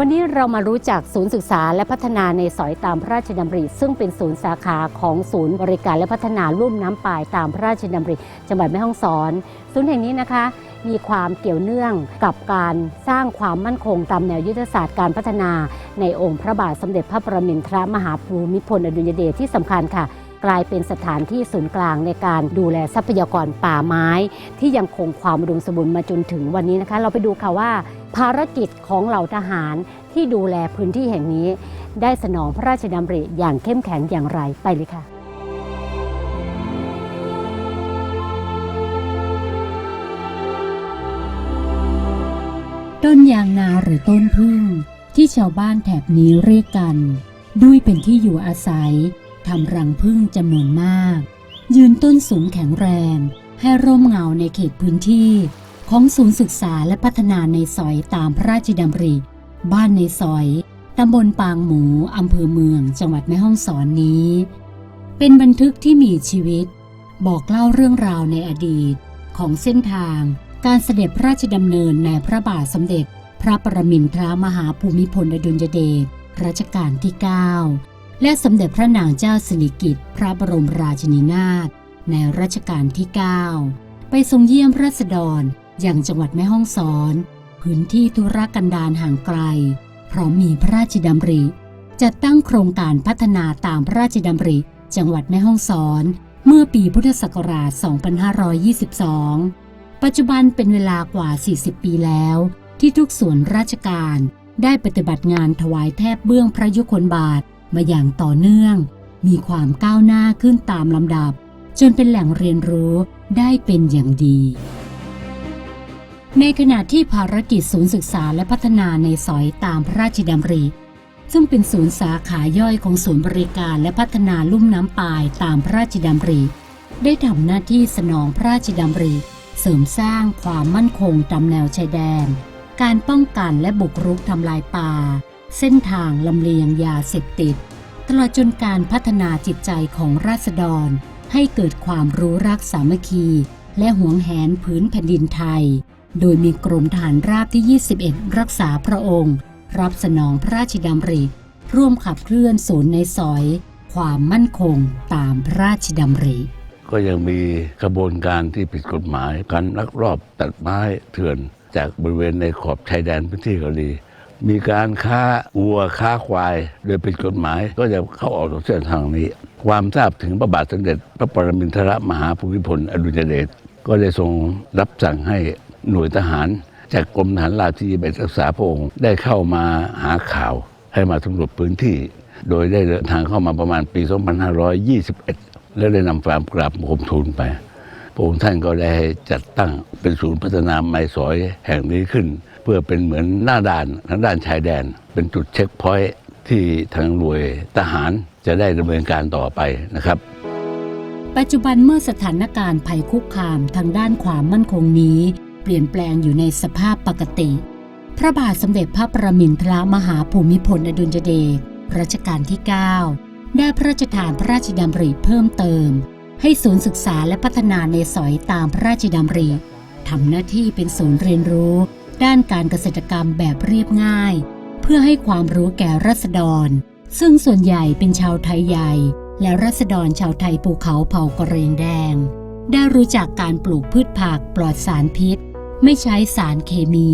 วันนี้เรามารู้จักศูนย์ศึกษาและพัฒนาในสอยตามพระราชดำริ ซึ่งเป็นศูนย์สาขาของศูนย์บริการและพัฒนาลุ่มน้ำปายตามพระราชดำริ จังหวัดแม่ฮ่องสอน ศูนย์แห่งนี้นะคะ มีความเกี่ยวเนื่องกับการสร้างความมั่นคงตามแนวยุทธศาสตร์การพัฒนา ในองค์พระบาทสมเด็จพระประมินทรมหาภูมิพลอดุลยเดชที่สำคัญค่ะกลายเป็นสถานที่ศูนย์กลางในการดูแลทรัพยากรป่าไม้ ที่ยังคงความอุดมสมบูรณ์มาจนถึงวันนี้นะคะ เราไปดูค่ะว่า ภารกิจของเหล่าทหารที่ดูแลพื้นที่แห่งนี้ ได้สนองพระราชดำริอย่างเข้มแข็งอย่างไรไปเลยค่ะต้นยางนาหรือต้นพึ่ง ที่ชาวบ้านแถบนี้เรียกกัน ด้วยเป็นที่อยู่อาศัยทำรังพึ่งจำนวนมาก ยืนต้นสูงแข็งแรง ให้ร่มเงาในเขตพื้นที่ ของศูนย์ศึกษาและพัฒนาในสอยตามพระราชดำริ บ้านในสอย ตำบลปางหมู อำเภอเมือง จังหวัดแม่ฮ่องสอนนี้ เป็นบันทึกที่มีชีวิต บอกเล่าเรื่องราวในอดีต ของเส้นทาง การเสด็จพระราชดำเนินในพระบาทสมเด็จ พระประมินทรมหาภูมิพลอดุลยเดชรัชกาลที่ 9 และสมเด็จพระนางเจ้าสิริกิติ์พระบรมราชินีนาถในรัชกาลที่ 9 ไปทรงเยี่ยมราษฎร อย่างจังหวัดแม่ฮ่องสอน พื้นที่ธุรกันดารห่างไกล พร้อมมีพระราชดำริ จัดตั้งโครงการพัฒนาตามพระราชดำริ จังหวัดแม่ฮ่องสอน เมื่อปีพุทธศักราช 2522 ปัจจุบันเป็นเวลากว่า 40 ปีแล้ว ที่ทุกส่วนราชการได้ปฏิบัติงานถวายแทบเบื้องพระยุคลบาทมาอย่างต่อเนื่อง มีความก้าวหน้าขึ้นตามลำดับ จนเป็นแหล่งเรียนรู้ได้เป็นอย่างดี ในขณะที่ภารกิจศูนย์ศึกษาและพัฒนาในสอยตามพระราชดำริ ซึ่งเป็นศูนย์สาขาย่อยของศูนย์บริการและพัฒนาลุ่มน้ำปายตามพระราชดำริ ได้ทำหน้าที่สนองพระราชดำริ เสริมสร้างความมั่นคงตามแนวชายแดน การป้องกันและบุกรุกทำลายป่า เส้นทางลำเลียงยาเสพติด ตลอดจนการพัฒนาจิตใจของราษฎร ให้เกิดความรู้รักสามัคคี และหวงแหนพื้นแผ่นดินไทย โดยมีกรมฐานราบที่ 21 รักษาพระองค์ รับสนองพระราชดำริ ร่วมขับเคลื่อนศูนย์ในสอย ความมั่นคงตามพระราชดำริ ก็ยังมีกระบวนการที่ผิดกฎหมายการลักลอบตัดไม้เถื่อน จากบริเวณในขอบชายแดนพื้นที่เกาหลีมีการค้าวัวค้าควาย โดยผิดกฎหมายก็จะเข้าออกเส้นทางนี้ ความทราบถึงพระบาทสมเด็จ พระปรมินทรมหาภูมิพลอดุลยเดชก็ได้ทรงรับสั่งให้ หน่วยทหาร จากกรมทหารราบที่21รักษาพระองค์ได้เข้ามาหาข่าวให้มาสำรวจพื้นที่ โดยได้เดินทางเข้ามาประมาณปี 2521 แล้วได้นำความกราบบังคมทูลไปพระองค์ท่านก็ได้จัดตั้งเป็นศูนย์พัฒนาไม้สอยแห่งนี้ขึ้น เพื่อเป็นเหมือนหน้าด่านทางด้านชายแดน เป็นจุดเช็คพอยต์ที่ทางหน่วยทหารจะได้ดำเนินการต่อไปนะครับ ปัจจุบันเมื่อสถานการณ์ภัยคุกคามทางด้านความมั่นคงนี้ ปลี่ยนแปลงอยู่ในสภาพปกติ พระบาทสมเด็จพระประมินทรมหาภูมิพลอดุลยเดชรัชกาลที่ 9 ได้พระราชทานพระราชดำริเพิ่มเติม ให้ศูนย์ศึกษาและพัฒนาในสอยตามพระราชดำริทำหน้าที่เป็นศูนย์เรียนรู้ ด้านการเกษตรกรรมแบบเรียบง่าย เพื่อให้ความรู้แก่รัษฎร ซึ่งส่วนใหญ่เป็นชาวไทยใหญ่ และรัษฎรชาวไทยภูเขาเผ่ากระเรียงแดง ได้รู้จักการปลูกพืชผักปลอดสารพิษ ไม่ใช้สารเคมี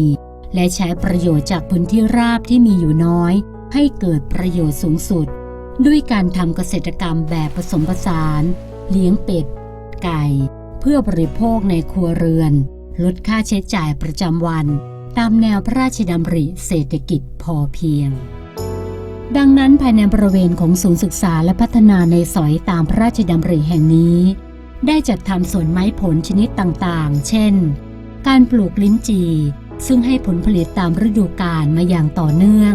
และใช้ประโยชน์จากพื้นที่ราบที่มีอยู่น้อย ให้เกิดประโยชน์สูงสุด ด้วยการทำเกษตรกรรมแบบผสมผสาน เลี้ยงเป็ด ไก่ เพื่อบริโภคในครัวเรือน ลดค่าใช้จ่ายประจำวัน ตามแนวพระราชดำริเศรษฐกิจพอเพียงดังนั้นภายในบริเวณของศูนย์ศึกษาและพัฒนาในสอยตามพระราชดำริแห่งนี้ ได้จัดทำสวนไม้ผลชนิดต่างๆ เช่น การปลูกลิ้นจี่ซึ่งให้ผลผลิตตามฤดูกาลมาอย่างต่อเนื่อง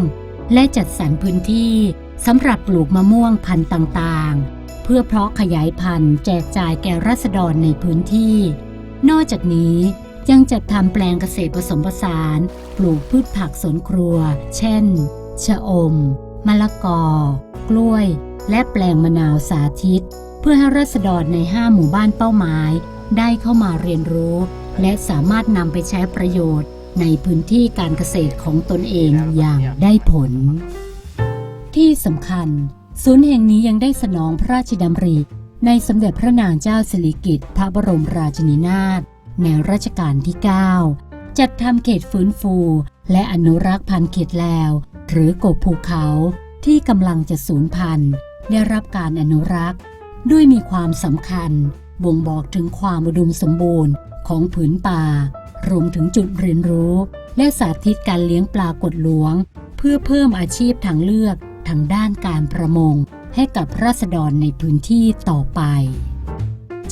และจัดสรรพื้นที่สำหรับปลูกมะม่วงพันธุ์ต่างๆ เพื่อเพาะขยายพันธุ์แจกจ่ายแก่รัษฎรในพื้นที่ นอกจากนี้ยังจัดทำแปลงเกษตรผสมผสาน ปลูกพืชผักสวนครัว เช่น ชะอม มะละกอ กล้วย และแปลงมะนาวสาธิต เพื่อให้รัษฎรใน 5 หมู่บ้านเป้าหมาย ได้เข้ามาเรียนรู้ และสามารถนำไปใช้ประโยชน์ในพื้นที่การเกษตรของตนเองอย่างได้ผล ที่สำคัญ ศูนย์แห่งนี้ยังได้สนองพระราชดำริ ในสมเด็จพระนางเจ้าสิริกิติ์พระบรมราชินีนาถในรัชกาลที่ 9 จัดทำเขตฟื้นฟู และอนุรักษ์พันธุ์เขตแลวหรือกบภูเขาที่กำลังจะสูญพันธุ์ ได้รับการอนุรักษ์ ด้วยมีความสำคัญ บ่งบอกถึงความอุดมสมบูรณ์ ของผืนป่า รวมถึงจุดเรียนรู้ และสาธิตการเลี้ยงปลากดหลวง เพื่อเพิ่มอาชีพทางเลือกทางด้านการประมง ให้กับราษฎรในพื้นที่ต่อไป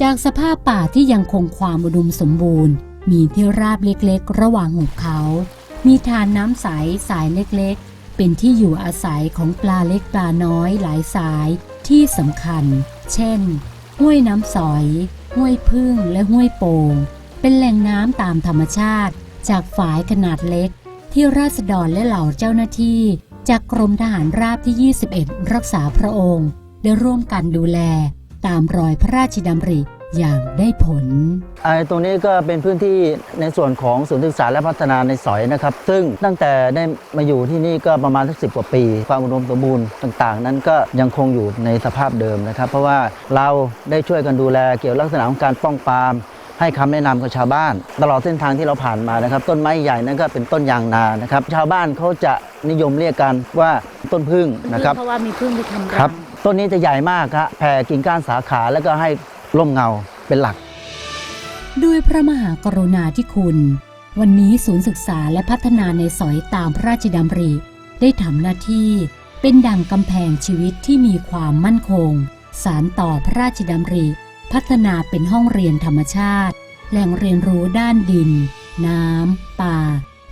จากสภาพป่าที่ยังคงความอุดมสมบูรณ์ มีที่ราบเล็กๆ ระหว่างหุบเขา มีทานน้ำใสสายเล็กๆ เป็นที่อยู่อาศัยของปลาเล็กปลาน้อยหลายสายที่สำคัญ เช่น ห้วยน้ำสอย ห้วยพึ่งและห้วยโป่ง เป็นแหล่งน้ำตามธรรมชาติ จากฝายขนาดเล็ก ที่ราษฎรและเหล่าเจ้าหน้าที่ จากกรมทหารราบที่ 21 รักษาพระองค์ได้ร่วมกันดูแล ตามรอยพระราชดำริอย่างได้ผลไอ้ตรงนี้ก็เป็นพื้นที่ในส่วนของศูนย์ศึกษาและพัฒนาในสอยนะครับ ซึ่งตั้งแต่ได้มาอยู่ที่นี่ก็ประมาณสักสิกว่าปี ความอุดมสมบูรณ์ต่าง ๆ นั้นก็ยังคงอยู่ในสภาพเดิมนะครับ เพราะว่าเราได้ช่วยกันดูแลเกี่ยวลักษณะของการป้องปราม ให้คำแนะนำกับชาวบ้าน ตลอดเส้นทางที่เราผ่านมานะครับ ต้นไม้ใหญ่นั้นก็เป็นต้นยางนานะครับ ชาวบ้านเขาจะนิยมเรียกกันว่าต้นพึ่งนะครับเพราะว่ามีพึ่งไปทำครับต้นนี้จะใหญ่มากครับแผ่กิ่งก้านสาขาแล้วก็ให้ร่มเงาเป็นหลัก ด้วยพระมหากรุณาธิคุณ วันนี้ศูนย์ศึกษาและพัฒนาในสอยตามพระราชดำริ ได้ทำหน้าที่เป็นดังกำแพงชีวิตที่มีความมั่นคง สารต่อพระราชดำริ พัฒนาเป็นห้องเรียนธรรมชาติ แหล่งเรียนรู้ด้านดิน น้ำ ป่า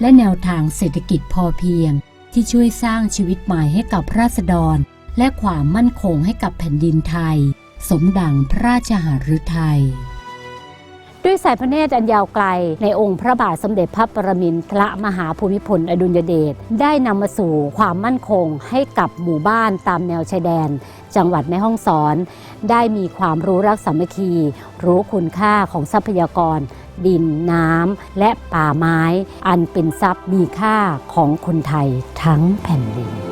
และแนวทางเศรษฐกิจพอเพียง ที่ช่วยสร้างชีวิตใหม่ให้กับราษฎร และความมั่นคงให้กับแผ่นดินไทย สมดังพระราชหฤทัย ด้วยสายพระเนตรอันยาวไกล ในองค์พระบาทสมเด็จพระปรมินทรมหาภูมิพลอดุลยเดชได้นำมาสู่ความมั่นคงให้กับหมู่บ้านตามแนวชายแดน จังหวัดแม่ฮ่องสอน ได้มีความรู้รักสามัคคี รู้คุณค่าของทรัพยากร ดินน้ำและป่าไม้ อันเป็นทรัพย์มีค่าของคนไทยทั้งแผ่นดิน